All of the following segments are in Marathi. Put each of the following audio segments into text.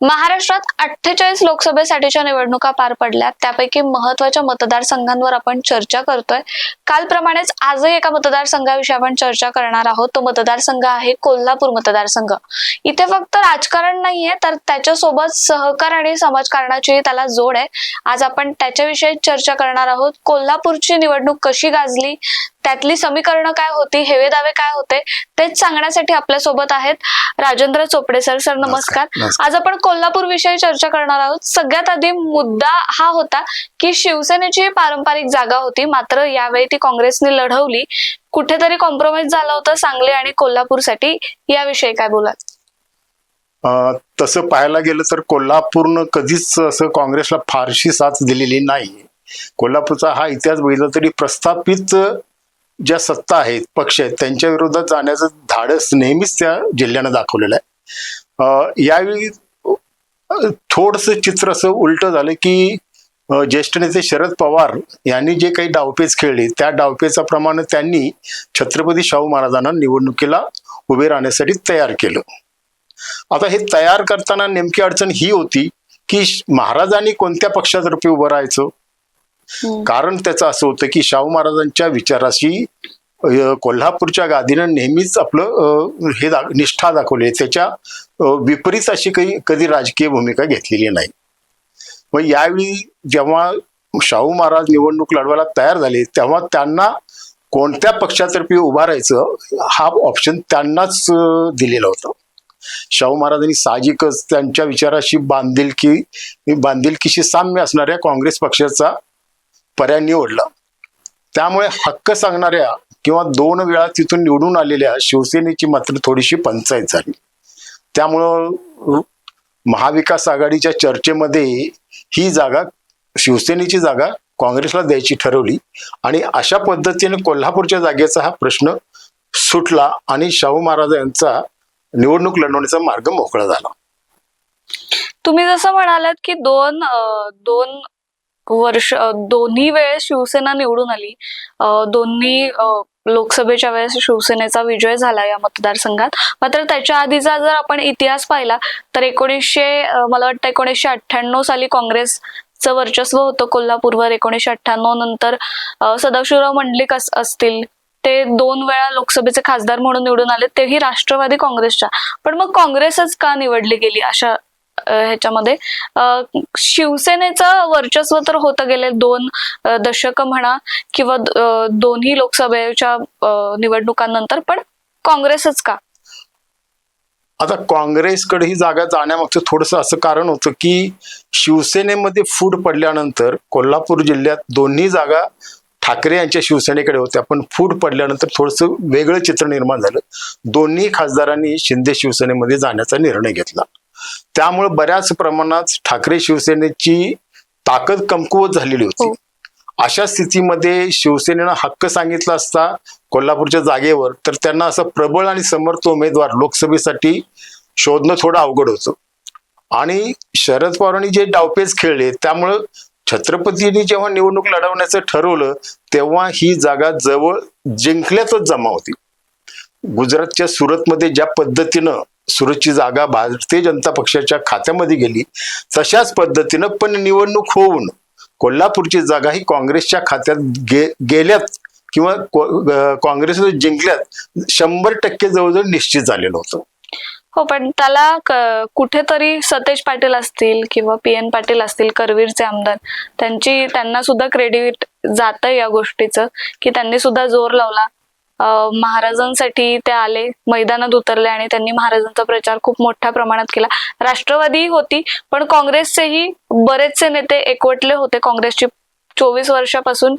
महाराष्ट्रात अठ्ठेचाळीस लोकसभेसाठीच्या निवडणुका पार पडल्या. त्यापैकी महत्त्वाच्या मतदारसंघांवर आपण चर्चा करतोय. कालप्रमाणेच आजही एका मतदारसंघाविषयी आपण चर्चा करणार आहोत. तो मतदारसंघ आहे कोल्हापूर मतदारसंघ. इथे फक्त राजकारण नाहीये तर त्याच्यासोबत सहकार आणि समाजकारणाची त्याला जोड आहे. आज आपण त्याच्याविषयी चर्चा करणार आहोत. कोल्हापूरची निवडणूक कशी गाजली? त्यातली समीकरणं काय होती हेवे दावे काय होते तेच सांगण्यासाठी आपल्यासोबत आहेत राजेंद्र चोपडे सर. सर नमस्कार. आज आपण कोल्हापूर विषयी चर्चा करणार आहोत. सगळ्यात आधी मुद्दा हा होता की शिवसेनेची पारंपरिक जागा होती मात्र यावेळी ती काँग्रेसने लढवली. कुठेतरी कॉम्प्रोमाइज झालं होतं सांगली आणि कोल्हापूरसाठी. याविषयी काय बोला अं, तसं पाहायला गेलं तर कोल्हापूरनं कधीच असं काँग्रेसला फारशी साथ दिलेली नाही. कोल्हापूरचा हा इतिहास बघितला तरी प्रस्थापित ज्या सत्ता आहेत पक्ष आहेत त्यांच्या विरोधात जाण्याचं धाडस नेहमीच त्या जिल्ह्यानं दाखवलेलं आहे. यावेळी थोडस चित्र असं उलट झालं की ज्येष्ठ नेते शरद पवार यांनी जे काही डावपेच खेळले त्या डावपेचाप्रमाणे त्यांनी छत्रपती शाहू महाराजांना निवडणुकीला उभे राहण्यासाठी तयार केलं. आता हे तयार करताना नेमकी अडचण ही होती की महाराजांनी कोणत्या पक्षातर्फे उभं राहायचं? हो. कारण त्याचं असं होतं की शाहू महाराजांच्या विचाराशी कोल्हापूरच्या गादीनं नेहमीच आपलं हे दा निष्ठा दाखवली त्याच्या विपरीत अशी काही कधी राजकीय भूमिका घेतलेली नाही. मग यावेळी जेव्हा शाहू महाराज निवडणूक लढवायला तयार झाले तेव्हा त्यांना कोणत्या पक्षातर्फे उभा राहायचं हा ऑप्शन त्यांनाच दिलेला होता. शाहू महाराजांनी साहजिकच त्यांच्या विचाराशी बांधिलकी बांधिलकीशी साम्य असणाऱ्या काँग्रेस पक्षाचा पर्याय निवडला. त्यामुळे हक्क सांगणाऱ्या किंवा दोन वेळा तिथून निवडून आलेल्या शिवसेनेची मात्र थोडीशी पंचायत झाली. त्यामुळं महाविकास आघाडीच्या चर्चेमध्ये ही जागा शिवसेनेची जागा काँग्रेसला द्यायची ठरवली. आणि अशा पद्धतीने कोल्हापूरच्या जागेचा हा प्रश्न सुटला आणि शाहू महाराज यांचा निवडणूक लढवण्याचा मार्ग मोकळा झाला. तुम्ही जसं म्हणालात की दोन दोन वर्ष दोन्ही वेळेस शिवसेना निवडून आली. दोन्ही लोकसभेच्या वेळेस शिवसेनेचा विजय झाला या मतदारसंघात. मात्र त्याच्या आधीचा जर आपण इतिहास पाहिला तर एकोणीसशे मला वाटतं एकोणीसशे अठ्ठ्याण्णव साली काँग्रेसचं वर्चस्व होतं कोल्हापूरवर. एकोणीसशे अठ्ठ्याण्णव नंतर सदाशिवराव मंडलिक असतील. ते दोन वेळा लोकसभेचे खासदार म्हणून निवडून आले. तेही राष्ट्रवादी काँग्रेसच्या. पण मग काँग्रेसच का निवडली गेली अशा ह्याच्यामध्ये. शिवसेनेचं वर्चस्व तर होतं गेले दोन दशक म्हणा किंवा दोन्ही लोकसभेच्या निवडणुकांनंतर पण काँग्रेसच का? आता काँग्रेसकडे ही जागा जाण्यामागचं थोडंसं असं कारण होतं की शिवसेनेमध्ये फूट पडल्यानंतर कोल्हापूर जिल्ह्यात दोन्ही जागा ठाकरे यांच्या शिवसेनेकडे होत्या. पण फूट पडल्यानंतर थोडंसं वेगळं चित्र निर्माण झालं. दोन्ही खासदारांनी शिंदे शिवसेनेमध्ये जाण्याचा निर्णय घेतला. त्यामुळे बऱ्याच प्रमाणात ठाकरे शिवसेनेची ताकद कमकुवत झालेली होती. हो. अशा स्थितीमध्ये शिवसेनेनं हक्क सांगितला असता कोल्हापूरच्या जागेवर तर त्यांना असं प्रबळ आणि समर्थ उमेदवार लोकसभेसाठी शोधणं थोडं अवघड होतं. आणि शरद पवारांनी जे डावपेच खेळले त्यामुळं छत्रपतींनी जेव्हा निवडणूक लढवण्याचं ठरवलं तेव्हा ही जागा जवळ जिंकल्यातच जमा होती. गुजरातच्या सुरतमध्ये ज्या पद्धतीनं सुरतची जागा भारतीय जनता पक्षाच्या खात्यामध्ये गेली. तशाच पद्धतीनं पण निवडणूक होऊन कोल्हापूरची जागा ही काँग्रेसच्या खात्यात गे गेल्यात किंवा काँग्रेस जिंकल्यात शंभर टक्के जवळजवळ निश्चित झालेलं होतं. हो पण त्याला कुठेतरी सतेज पाटील असतील किंवा पी एन पाटील असतील करवीरचे आमदार त्यांची त्यांना सुद्धा क्रेडिट जातं या गोष्टीचं की त्यांनी सुद्धा जोर लावला. महाराजांसाठी ते आले मैदानात उतरले आणि त्यांनी महाराजांचा प्रचार खूप मोठ्या प्रमाणात केला. राष्ट्रवादी होती पण काँग्रेसचेही बरेचसे नेते एकवटले होते. काँग्रेसची चोवीस वर्षापासून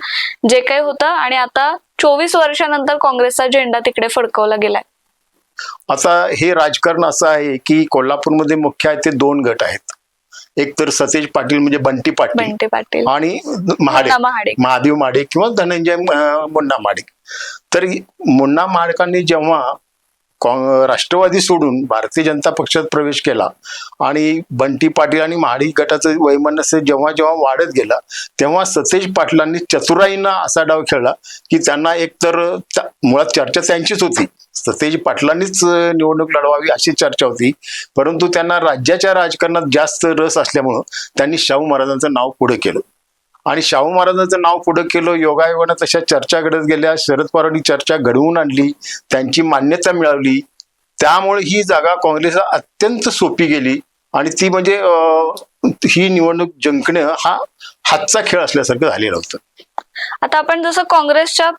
जे काही होतं आणि आता चोवीस वर्षानंतर काँग्रेसचा झेंडा तिकडे फडकवला गेलाय. आता हे राजकारण असं आहे की कोल्हापूरमध्ये मुख्य आहे ते दोन गट आहेत. एक तर सतेज पाटील म्हणजे बंटी पाटील. बंटे पाटील. आणि मुन्ना महाडिक. महादेव माडिक किंवा धनंजय अं, मुन्ना माडिक तर मुन्ना माडिकांनी जेव्हा राष्ट्रवादी सोडून भारतीय जनता पक्षात प्रवेश केला. आणि बंटी पाटील आणि महाडी गटाचं वैमनस्य जेव्हा जेव्हा वाढत गेला तेव्हा सतेज पाटलांनी चतुराईंना असा डाव खेळला की त्यांना एकतर मुळात चर्चा त्यांचीच होती. सतेज पाटलांनीच निवडणूक लढवावी अशी चर्चा होती. परंतु त्यांना राज्याच्या राजकारणात जास्त रस असल्यामुळं त्यांनी शाहू महाराजांचं नाव पुढे केलं. आणि शाहू महाराजांचं नाव पुढं केलं योगायोगानं तशा चर्चा घडत गेल्या शरद पवारांनी चर्चा घडवून आणली त्यांची मान्यता मिळवली त्यामुळे ही जागा काँग्रेसला अत्यंत सोपी गेली. आणि ती म्हणजे ही निवडणूक जिंकणं हा हातचा खेळ असल्यासारखं झालेलं होतं. आता आपण जसं काँग्रेसच्या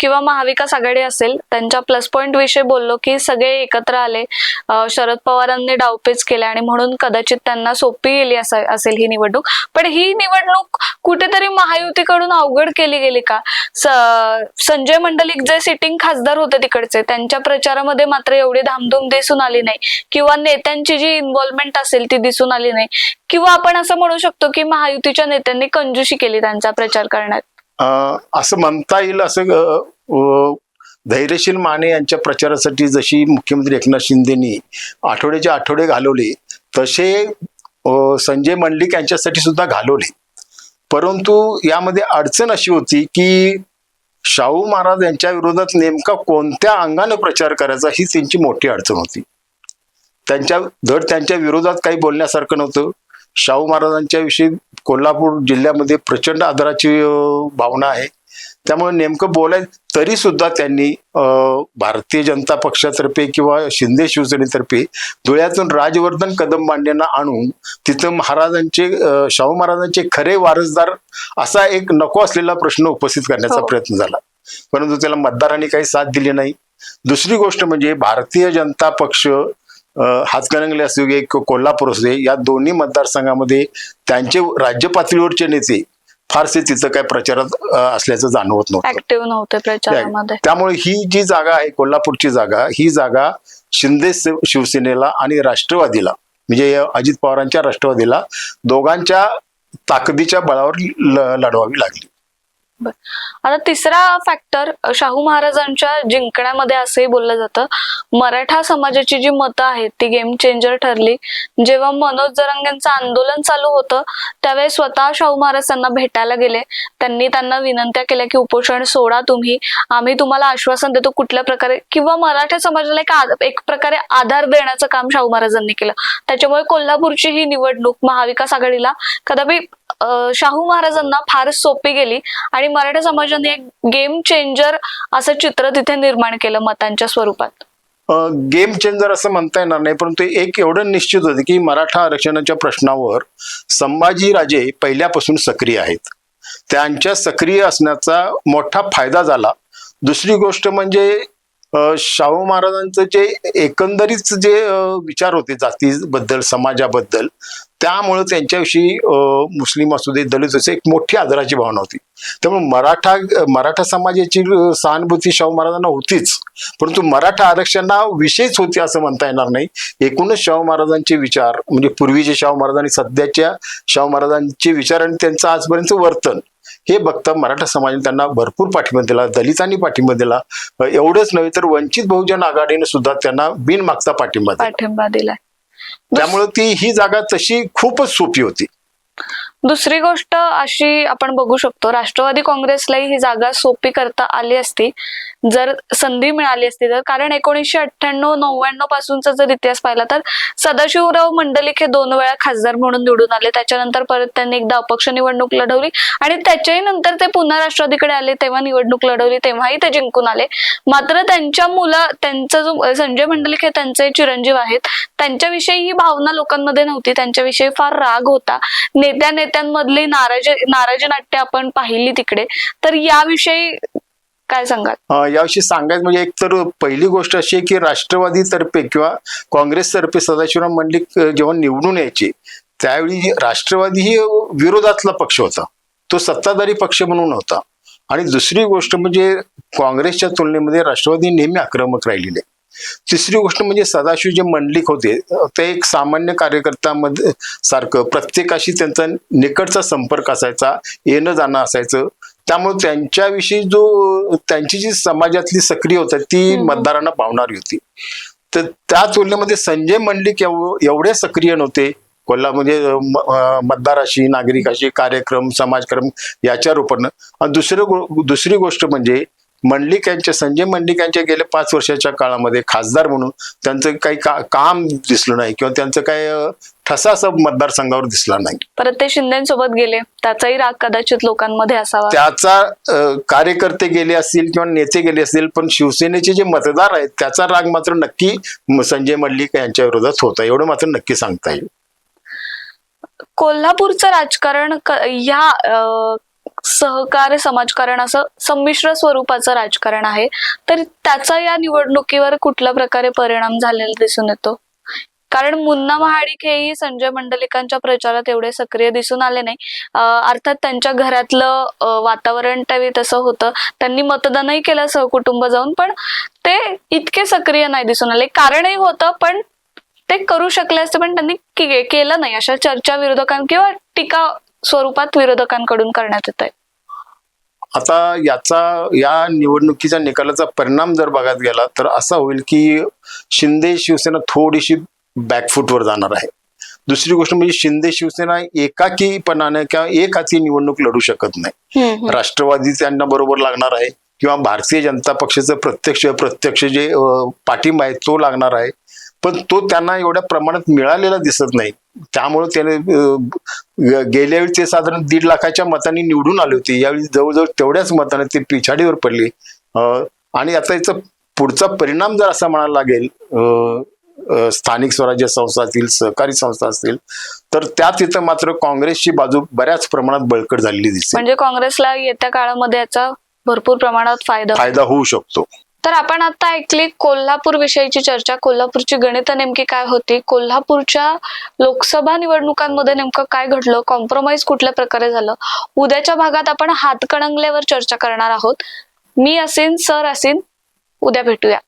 किंवा महाविकास आघाडी असेल त्यांच्या प्लस पॉईंट विषयी बोललो की सगळे एकत्र आले. शरद पवारांनी डावपेच केले आणि म्हणून कदाचित त्यांना सोपी गेली असेल ही निवडणूक. पण ही निवडणूक कुठेतरी महायुतीकडून अवघड केली गेली का? संजय मंडलिक जे सिटिंग खासदार होते तिकडचे त्यांच्या प्रचारामध्ये मात्र एवढी धामधूम दिसून आली नाही. किंवा नेत्यांची जी इन्व्हॉल्वमेंट असेल ती दिसून आली नाही. किंवा आपण असं म्हणू शकतो की महायुतीच्या नेत्यांनी कंजूशी केली त्यांचा प्रचार करण्यात. असं म्हणता येईल असं धैर्यशील माने यांच्या प्रचारासाठी जशी मुख्यमंत्री एकनाथ शिंदेनी आठवड्याचे आठवडे घालवले तसे संजय मंडलिक यांच्यासाठी सुद्धा घालवले. परंतु यामध्ये अडचण अशी होती की शाहू महाराज यांच्या विरोधात नेमका कोणत्या अंगाने प्रचार करायचा ही त्यांची मोठी अडचण होती. त्यांच्या धड त्यांच्या विरोधात काही बोलण्यासारखं नव्हतं शाहू महाराजांच्या विषयी कोल्हापूर जिल्ह्यामध्ये प्रचंड आदराची भावना आहे. त्यामुळे नेमकं बोलाय तरी सुद्धा त्यांनी भारतीय जनता पक्षातर्फे किंवा शिंदे शिवसेनेतर्फे धुळ्यातून राजवर्धन कदम मांडेंना आणून तिथं महाराजांचे शाहू महाराजांचे खरे वारसदार असा एक नको असलेला प्रश्न उपस्थित करण्याचा हो. प्रयत्न झाला. परंतु त्याला मतदारांनी काही साथ दिली नाही. दुसरी गोष्ट म्हणजे भारतीय जनता पक्ष हातकणंगले असू दे किंवा कोल्हापूर असू दे या दोन्ही मतदारसंघामध्ये त्यांचे राज्य पातळीवरचे नेते फारसे तिथं काय प्रचारात असल्याचं जाणवत नव्हतं. त्यामुळे ही जी जागा आहे कोल्हापूरची जागा ही जागा शिंदे शिव- शिवसेनेला आणि राष्ट्रवादीला म्हणजे अजित पवारांच्या राष्ट्रवादीला दोघांच्या ताकदीच्या बळावर लढवावी लागली. आता तिसरा फॅक्टर शाहू महाराजांच्या जिंकण्यामध्ये असंही बोललं जातं. मराठा समाजाची जी मतं आहेत ती गेम चेंजर ठरली. जेव्हा मनोज जरांगेंचं आंदोलन चालू होतं त्यावेळेस स्वतः शाहू महाराज त्यांना भेटायला गेले. त्यांनी त्यांना विनंत्या केल्या की उपोषण सोडा तुम्ही. आम्ही तुम्हाला आश्वासन देतो कुठल्या प्रकारे किंवा मराठा समाजाला एक एक प्रकारे आधार देण्याचं काम शाहू महाराजांनी केलं. त्याच्यामुळे कोल्हापूरची ही निवडणूक महाविकास आघाडीला कदापि शाहू महाराजांना फार सोपी गेली आणि मराठा समाजाने एक गेम चेंजर असं चित्र तिथे निर्माण केलं मतांच्या स्वरूपात. गेम चेंजर असं म्हणता येणार नाही परंतु एक एवढं निश्चित होतं की मराठा आरक्षणाच्या प्रश्नावर संभाजीराजे पहिल्यापासून सक्रिय आहेत. त्यांच्या सक्रिय असण्याचा मोठा फायदा झाला. दुसरी गोष्ट म्हणजे शाहू महाराजांचं जे एकंदरीत जे विचार होते जातीबद्दल समाजाबद्दल त्यामुळं त्यांच्याविषयी मुस्लिम असू दे दलित असू एक मोठी आदराची भावना होती. त्यामुळे मराठा मराठा समाजाची सहानुभूती शाहू महाराजांना होतीच. परंतु मराठा आरक्षणा विषयच होते असं म्हणता येणार नाही. एकूणच शाहू महाराजांचे विचार म्हणजे पूर्वीचे शाहू महाराज आणि सध्याच्या शाहू महाराजांचे विचार आणि त्यांचं आजपर्यंत वर्तन हे बघता मराठा समाजाने त्यांना भरपूर पाठिंबा दिला दलितांनी पाठिंबा दिला. एवढंच नव्हे तर वंचित बहुजन आघाडीने सुद्धा त्यांना बिनमागचा पाठिंबा पाठिंबा दिला. त्यामुळे ती ही जागा तशी खूपच सोपी होती. दुसरी गोष्ट अशी आपण बघू शकतो राष्ट्रवादी काँग्रेसलाही ही जागा सोपी करता आली असती. जर संधी मिळाली असती तर. कारण एकोणीसशे अठ्ठ्याण्णव नव्याण्णव पासूनचा जर इतिहास पाहिला तर सदाशिवराव मंडलिक हे दोन वेळा खासदार म्हणून निवडून आले. त्याच्यानंतर परत त्यांनी एकदा अपक्ष निवडणूक लढवली आणि त्याच्याही नंतर ते पुन्हा राष्ट्रवादीकडे आले तेव्हा निवडणूक लढवली तेव्हाही ते जिंकून आले. मात्र त्यांच्या मुला त्यांचा जो संजय मंडलिक हे त्यांचे चिरंजीव आहेत. त्यांच्याविषयी ही भावना लोकांमध्ये नव्हती. त्यांच्याविषयी फार राग होता. नेत्या नेत्यांमधली नाराजी नाराजी नाट्य आपण पाहिली तिकडे. तर याविषयी काय सांगाल? याविषयी सांगायचं म्हणजे एक तर पहिली गोष्ट अशी आहे की राष्ट्रवादीतर्फे किंवा काँग्रेसतर्फे सदाशिवराव मंडलिक जेव्हा निवडून यायचे त्यावेळी राष्ट्रवादी ही विरोधातला पक्ष होता. तो सत्ताधारी पक्ष म्हणून होता. आणि दुसरी गोष्ट म्हणजे काँग्रेसच्या तुलनेमध्ये राष्ट्रवादी नेहमी आक्रमक राहिलेले. तिसरी गोष्ट म्हणजे सदाशिव जे मंडलिक होते ते एक सामान्य कार्यकर्त्यामध्ये सारखं प्रत्येकाशी त्यांचा निकटचा संपर्क असायचा येणं जाणं असायचं. त्यामुळे त्यांच्याविषयी जो त्यांची जी समाजातली सक्रिय होती ती. मतदारांना पावणारी होती. तर त्या तुलनेमध्ये संजय मंडलिक एव- एवढे सक्रिय नव्हते. कोल्हा म्हणजे मतदाराशी नागरिकाशी कार्यक्रम समाजक्रम याच्या रूपानं आणि दुसरं दुसरी गोष्ट म्हणजे मंडलिक यांच्या संजय मंडलिक यांच्या गेल्या पाच वर्षाच्या काळामध्ये खासदार म्हणून. त्यांचं काही का, काम दिसलं नाही किंवा त्यांचं काही अं, ठसा असं मतदारसंघावर दिसला नाही. परत ते शिंदेसोबत गेले. त्याचाही राग कदाचित लोकांमध्ये असावा. त्याचा कार्यकर्ते गेले असतील किंवा नेते गेले असतील पण शिवसेनेचे जे मतदार आहेत त्याचा राग मात्र नक्की संजय मल्लिक यांच्या विरोधात होता. एवढं मात्र नक्की सांगता येईल. कोल्हापूरचं राजकारण या सहकार समाजकारण असं संमिश्र स्वरूपाचं राजकारण आहे. तर त्याचा या निवडणुकीवर कुठल्या प्रकारे परिणाम झालेला दिसून येतो? कारण मुन्ना महाडिक हेही संजय मंडलिकांच्या प्रचारात एवढे सक्रिय दिसून आले नाही. अर्थात त्यांच्या घरातलं वातावरण त्यावेळी तसं होतं. त्यांनी मतदानही केलं सहकुटुंब जाऊन पण ते इतके सक्रिय नाही दिसून आले. कारणही होतं पण ते करू शकले असते पण त्यांनी केलं नाही. अशा चर्चा विरोधकां किंवा टीका स्वरूपात विरोधकांकडून करण्यात येत आहे. आता याचा या निवडणुकीच्या निकालाचा परिणाम जर बघायला गेला तर असा होईल की शिंदे शिवसेना थोडीशी बॅकफूटवर जाणार आहे. दुसरी गोष्ट म्हणजे शिंदे शिवसेना एकाकीपणाने किंवा एक हाती निवडणूक लढू शकत नाही. राष्ट्रवादी त्यांना बरोबर लागणार आहे किंवा भारतीय जनता पक्षाचं प्रत्यक्ष प्रत्यक्ष जे पाठिंबा आहे तो लागणार आहे. पण तो त्यांना एवढ्या प्रमाणात मिळालेला दिसत नाही. त्यामुळे त्याने गेल्या वेळी ते साधारण दीड लाखाच्या मतांनी निवडून आले होते. यावेळी जवळजवळ तेवढ्याच मताने ते पिछाडीवर पडले. आणि आता याचा पुढचा परिणाम जर असा म्हणायला लागेल स्थानिक स्वराज्य संस्था असतील सहकारी संस्था असतील तर त्या तिथं मात्र काँग्रेसची बाजू बऱ्याच प्रमाणात बळकट झालेली दिसते. म्हणजे काँग्रेसला येत्या काळामध्ये याचा भरपूर प्रमाणात फायदा. फायदा होऊ शकतो. तर आपण आता ऐकली कोल्हापूर विषयीची चर्चा. कोल्हापूरची गणित नेमकी काय होती? कोल्हापूरच्या लोकसभा निवडणुकांमध्ये नेमकं काय घडलं? कॉम्प्रोमाइज कुठल्या प्रकारे झालं? उद्याच्या भागात आपण हातकणंगल्यावर चर्चा करणार आहोत. मी असेन सर असेन. उद्या भेटूया.